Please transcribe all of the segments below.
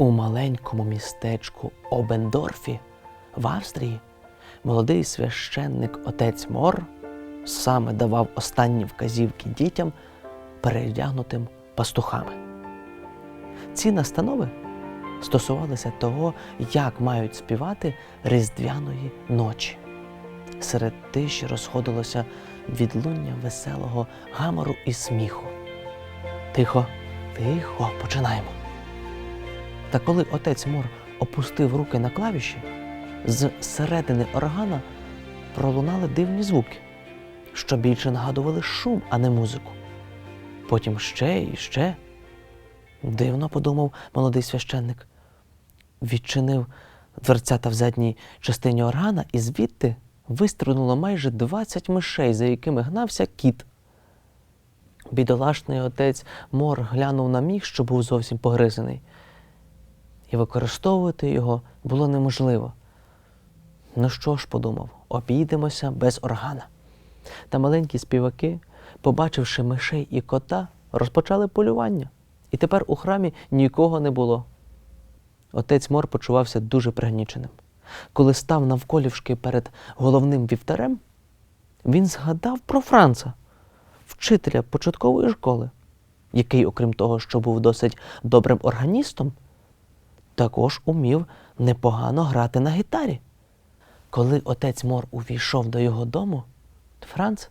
У маленькому містечку Обендорфі в Австрії молодий священник отець Мор саме давав останні вказівки дітям, переодягнутим пастухами. Ці настанови стосувалися того, як мають співати різдвяної ночі. Серед тиші розходилося відлуння веселого гамору і сміху. Тихо, тихо, починаємо. Та коли отець Мор опустив руки на клавіші, з середини органа пролунали дивні звуки, що більше нагадували шум, а не музику. Потім ще і ще. Дивно подумав молодий священник. Відчинив дверцята в задній частині органа, і звідти вистрибнуло майже 20 мишей, за якими гнався кіт. Бідолашний отець Мор глянув на міг, що був зовсім погризений, і використовувати його було неможливо. Ну що ж, подумав, обійдемося без органа. Та маленькі співаки, побачивши мишей і кота, розпочали полювання. І тепер у храмі нікого не було. Отець Мор почувався дуже пригніченим. Коли став навколішки перед головним вівтарем, він згадав про Франца, вчителя початкової школи, який, окрім того, що був досить добрим органістом, також умів непогано грати на гітарі. Коли отець Мор увійшов до його дому, Франц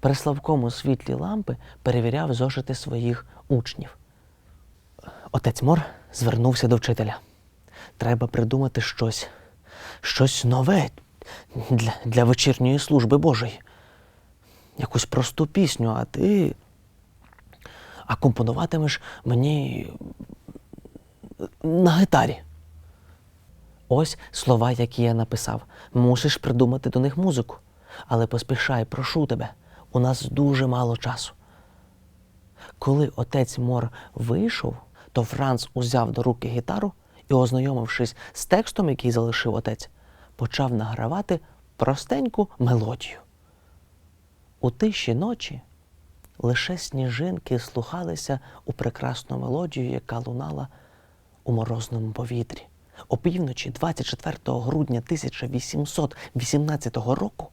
при слабкому світлі лампи перевіряв зошити своїх учнів. Отець Мор звернувся до вчителя. Треба придумати щось, щось нове для, для вечірньої служби Божої. Якусь просту пісню, а ти акомпонуватимеш мені на гітарі. Ось слова, які я написав. Мусиш придумати до них музику. Але поспішай, прошу тебе, у нас дуже мало часу. Коли отець Мор вийшов, то Франц узяв до руки гітару і, ознайомившись з текстом, який залишив отець, почав награвати простеньку мелодію. У тиші ночі лише сніжинки слухалися у прекрасну мелодію, яка лунала у морозному повітрі. Опівночі, 24 грудня 1818 року,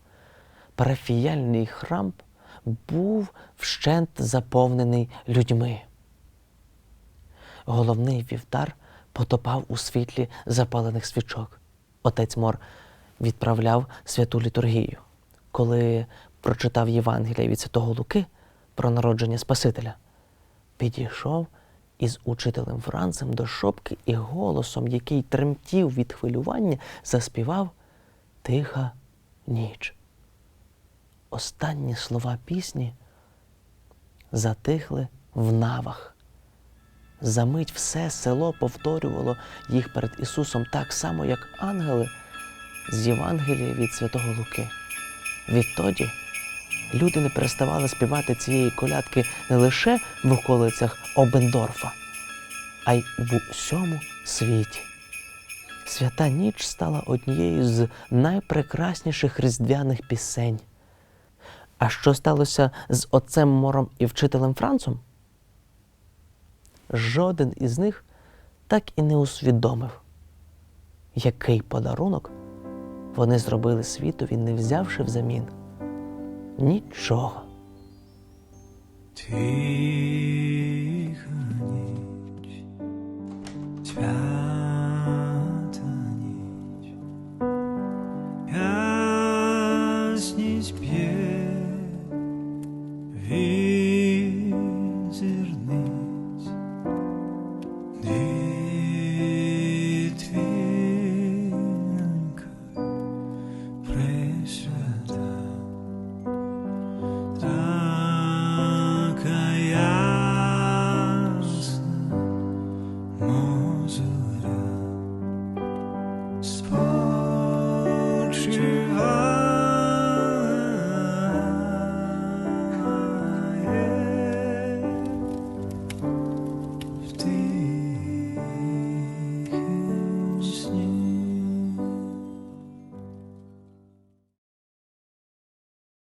парафіяльний храм був вщент заповнений людьми. Головний вівтар потопав у світлі запалених свічок. Отець Мор відправляв святу літургію. Коли прочитав Євангелія від Святого Луки про народження Спасителя, підійшов із учителем Францем до шопки і голосом, який тремтів від хвилювання, заспівав Тиха ніч. Останні слова пісні затихли в навах. Замить все село повторювало їх перед Ісусом так само, як ангели з Євангелія від Святого Луки. Відтоді люди не переставали співати цієї колядки не лише в околицях Обендорфа, а й в усьому світі. Свята ніч стала однією з найпрекрасніших різдвяних пісень. А що сталося з отцем Мором і вчителем Францом? Жоден із них так і не усвідомив, який подарунок вони зробили світові, не взявши взамін нічого. Тиха